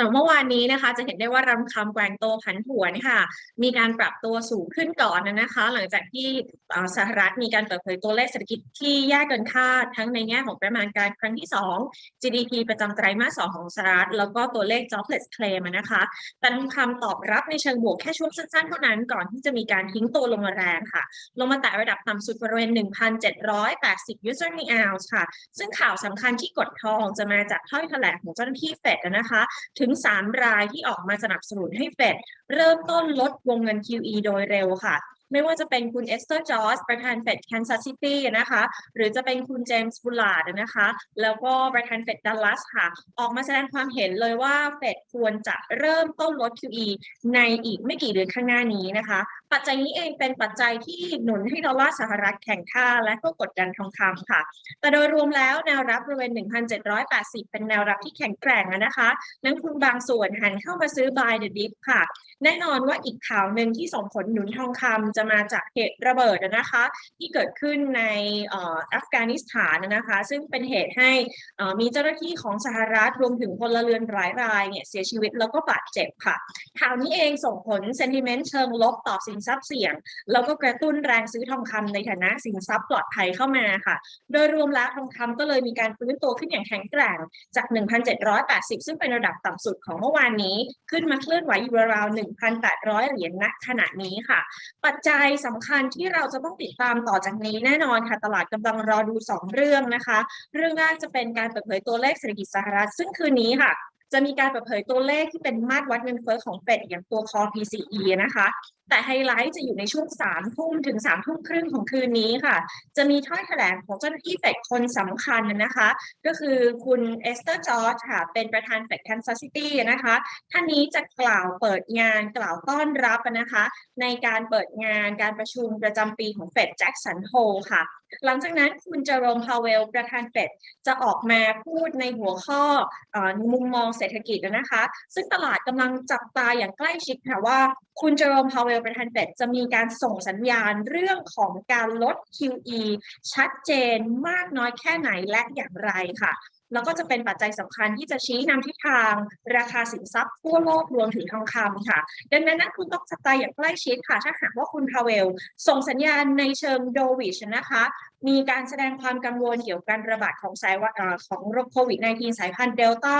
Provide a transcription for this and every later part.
ำหรับเมื่อวานนี้นะคะ จะเห็นได้ว่าราคำแกว่งโตัวผันผวนค่ะ มีการปรับตัวสูงขึ้นก่อนนะคะ หลังจากที่สหรัฐมีการเปิดเผยตัวเลขเศรษฐกิจที่แย่เกินคาด ทั้งในแง่ของประมาณการครั้งที่ 2 GDP ประจำไตรมาส 2 ของสหรัฐ แล้วก็ตัวเลข jobless claim นะคะ แต่ทองคำตอบรับในเชิงบวกแค่ช่วงสั้นๆเท่านั้นก่อนที่จะมีการทิ้งตัวลงมาแรงค่ะ ลงมาแตะระดับต่ำสุดบริเวณ 1,780 user per ounce ค่ะ ซึ่งข่าวสำคัญที่กดทองจะมาจากถ้อยแถลงของเจ้าหน้าที่เฟดนะคะ ถึง3 รายที่ออกมาสนับสนุนให้เฟดเริ่มต้นลดวงเงิน QE โดยเร็วค่ะ ไม่ว่าจะเป็นคุณเอสเตอร์จอร์จประธานเฟดแคนซัสซิตี้นะคะ หรือจะเป็นคุณเจมส์บูลาร์ดนะคะ แล้วก็ประธานเฟดดัลลัสค่ะ ออกมาแสดงความเห็นเลยว่าเฟดควรจะเริ่มต้นลด QE ในอีกไม่กี่เดือนข้างหน้านี้นะคะ ปัจจัยนี้เองเป็นปัจจัยที่หนุนให้ดอลลาร์สหรัฐแข่งค่าและก็กดดันทองคำค่ะ แต่โดยรวมแล้วแนวรับบริเวณ 1,780 เป็นแนวรับที่แข็งแกร่งนะคะนักลงทุนบางส่วนหันเข้ามาซื้อ buy the dip ค่ะ แน่นอนว่าอีกข่าวหนึ่งที่ส่งผลหนุนทองคำจะมาจากเหตุระเบิดนะคะ ที่เกิดขึ้นในอัฟกานิสถานนะคะ ซึ่งเป็นเหตุให้มีเจ้าหน้าที่ของสหรัฐรวมถึงพลเรือนหลายรายเนี่ยเสียชีวิตแล้วก็บาดเจ็บค่ะข่าวนี้เองส่งผล sentiment เชิงลบต่อสินทรัพย์เสี่ยง แล้วก็กระตุ้นแรงซื้อทองคำในฐานะสินทรัพย์ปลอดภัยเข้ามาค่ะ โดยรวมแล้วทองคำก็เลยมีการฟื้นตัวขึ้นอย่างแข็งแกร่งจาก 1,780 ซึ่งเป็นระดับต่ำสุดของเมื่อวานนี้ ขึ้นมาเคลื่อนไหวอยู่ราวๆ1,800 เหรียญณขณะนี้ค่ะ ปัจจัยสำคัญที่เราจะต้องติดตามต่อจากนี้แน่นอนค่ะ ตลาดกำลังรอดู 2 เรื่องนะคะ เรื่องแรกจะเป็นการเปิดเผยตัวเลขเศรษฐกิจสหรัฐ ซึ่งคืนนี้ค่ะจะมีการเปิดเผยตัวเลขที่เป็นมาตรวัดเงินเฟ้อของเฟดอย่างตัวคอ PCE นะคะ แต่ไฮไลท์จะอยู่ในช่วง3ทุ่มถึง3ทุ่มครึ่งของคืนนี้ค่ะ จะมีถ้อยแถลงของเจ้าหน้าที่เฟดคนสำคัญนะคะ ก็คือคุณเอสเตอร์จอร์จค่ะ เป็นประธานเฟดแคนซัสซิตี้นะคะ ท่านนี้จะกล่าวเปิดงานกล่าวต้อนรับนะคะ ในการเปิดงานการประชุมประจำปีของเฟดแจ็คสันโฮค่ะ หลังจากนั้นคุณเจอโรมพาวเวลประธานเฟดจะออกมาพูดในหัวข้อเอ่อมุมมองเศรษฐกิจนะคะ ซึ่งตลาดกำลังจับตาอย่างใกล้ชิดค่ะว่าคุณเจอโรมพาวเวลประธานเฟดจะมีการส่งสัญญาณเรื่องของการลด QE ชัดเจนมากน้อยแค่ไหนและอย่างไรค่ะแล้วก็จะเป็นปัจจัยสำคัญที่จะชี้นำทิศทางราคาสินทรัพย์ทั่วโลกรวมถึงทองคำค่ะ ดังนั้นนักคุณต้องจับตาอย่างใกล้ชิดค่ะ ถ้าหากว่าคุณพาเวล ส่งสัญญาณในเชิงโดวิชนะคะ มีการแสดงความกังวลเกี่ยวกับการระบาดของสายของโรคโควิด -19 สายพันธุ์เดลต้า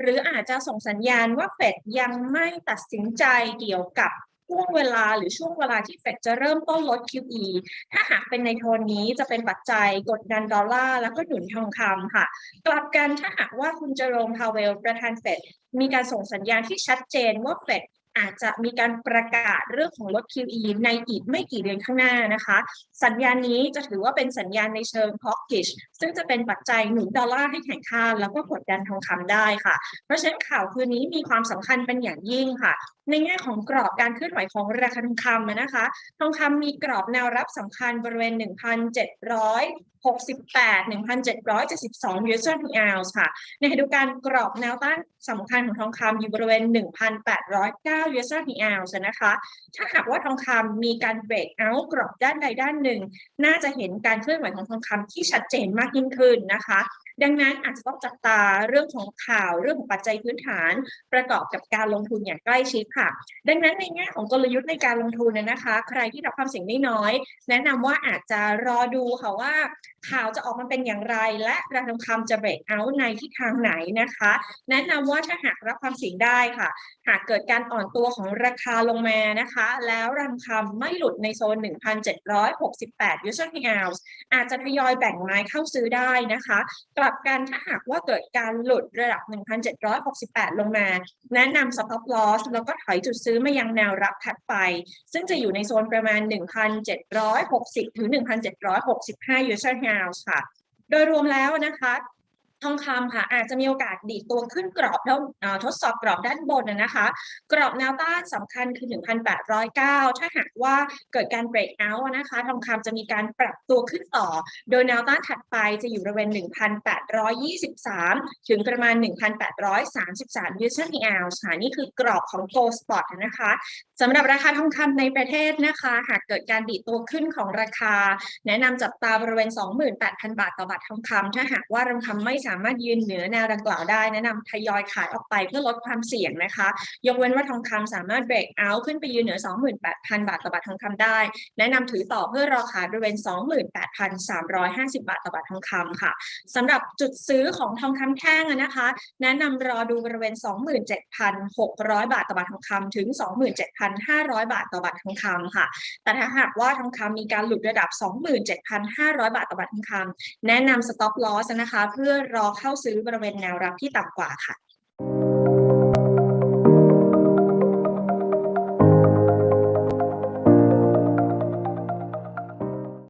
หรืออาจจะส่งสัญญาณว่าเฟดยังไม่ตัดสินใจเกี่ยวกับ ช่วงเวลาหรือช่วงเวลาที่เฟดจะเริ่มต้นลด QE ถ้าหากเป็นในโทนนี้จะเป็นปัจจัยกดดันดอลลาร์แล้วก็หนุนทองคำค่ะ กลับกันถ้าหากว่าคุณเจอโรมพาวเวลประธานเฟดมีการส่งสัญญาณที่ชัดเจนว่าเฟดอาจจะมีการประกาศเรื่องของลด QE ในอีกไม่กี่เดือนข้างหน้านะคะ สัญญาณนี้จะถือว่าเป็นสัญญาณในเชิง hawkish ซึ่งจะเป็นปัจจัยหนุนดอลลาร์ให้แข็งค่าแล้วก็กดดันทองคำได้ค่ะ เพราะฉะนั้นข่าวคืนนี้มีความสำคัญเป็นอย่างยิ่งค่ะในแง่ของกรอบการเคลื่อนไหวของราคาทองคำนะคะ ทองคำมีกรอบแนวรับสำคัญบริเวณ 1,768 1,772 US dollar per ounce ค่ะ ในขณะเดียวกันกรอบแนวต้านสำคัญของทองคำอยู่บริเวณ 1,809 US dollar per ounce นะคะ ถ้าหากว่าทองคำมีการเบรกเอากรอบด้านใดด้านหนึ่ง น่าจะเห็นการเคลื่อนไหวของทองคำที่ชัดเจนมากยิ่งขึ้นนะคะ ดังนั้นอาจจะต้องจับตาเรื่องของข่าวเรื่องของปัจจัยพื้นฐานประกอบกับการลงทุนอย่างใกล้ชิดค่ะ ดังนั้นในแง่ของกลยุทธ์ในการลงทุนนะนะคะ ใครที่รับความเสี่ยงได้น้อย แนะนำว่าอาจจะรอดูค่ะว่าข่าวจะออกมาเป็นอย่างไร และราคาทองคำจะเบรกเอาท์ในทิศทางไหนนะคะ แนะนำว่าถ้าหากรับความเสี่ยงได้ค่ะ หากเกิดการอ่อนตัวของราคาลงมานะคะ แล้วราคาทองคำไม่หลุดในโซน 1,768 US d p อาจจะทยอยแบ่งไม้เข้าซื้อได้นะคะลับกันถ้าหากว่าเกิดการหลุดระดับ 1,768 ลงมา แนะนำ stop loss แล้วก็ถอยจุดซื้อมายังแนวรับถัดไป ซึ่งจะอยู่ในโซนประมาณ 1,760 ถึง 1,765 usual house ค่ะ โดยรวมแล้วนะคะ ทองคำค่ะอาจจะมีโอกาสดีดตัวขึ้นกรอบแล้วทดสอบกรอบด้านบนนะคะ กรอบแนวต้านสำคัญคือ 1,809 ถ้าหากว่าเกิดการ break out นะคะ ทองคำจะมีการปรับตัวขึ้นต่อ โดยแนวต้านถัดไปจะอยู่บริเวณ 1,823 ถึงประมาณ 1,833 US dollar per ounce ค่ะนี่คือกรอบของ Gold Spot นะคะสำหรับราคาทองคำในประเทศนะคะ หากเกิดการดีดตัวขึ้นของราคา แนะนำจับตาบริเวณ 28,000 บาทต่อบาททองคำถ้าหากว่าทองคำไม่สาามารถยืนเหนือแนวดังกล่าวได้ แนะนำทยอยขายออกไปเพื่อลดความเสี่ยงนะคะ ยกเว้นว่าทองคำสามารถ break out ขึ้นไปยืนเหนือ 28,000 บาทต่อบาททองคำได้ แนะนำถือต่อเพื่อรอขายบริเวณ 28,350 บาทต่อบาททองคำค่ะสำหรับจุดซื้อของทองคำแท่งนะคะ แนะนำรอดูบริเวณ 27,600 บาทต่อบาททองคำถึง 27,500 บาทต่อบาททองคำค่ะ แต่ถ้าหากว่าทองคำมีการหลุดระดับ 27,500 บาทต่อบาททองคำแนะนำ stop loss นะคะ เพื่อรออเข้าซื้อบริเวณแนวรับที่ต่ำกว่าค่ะ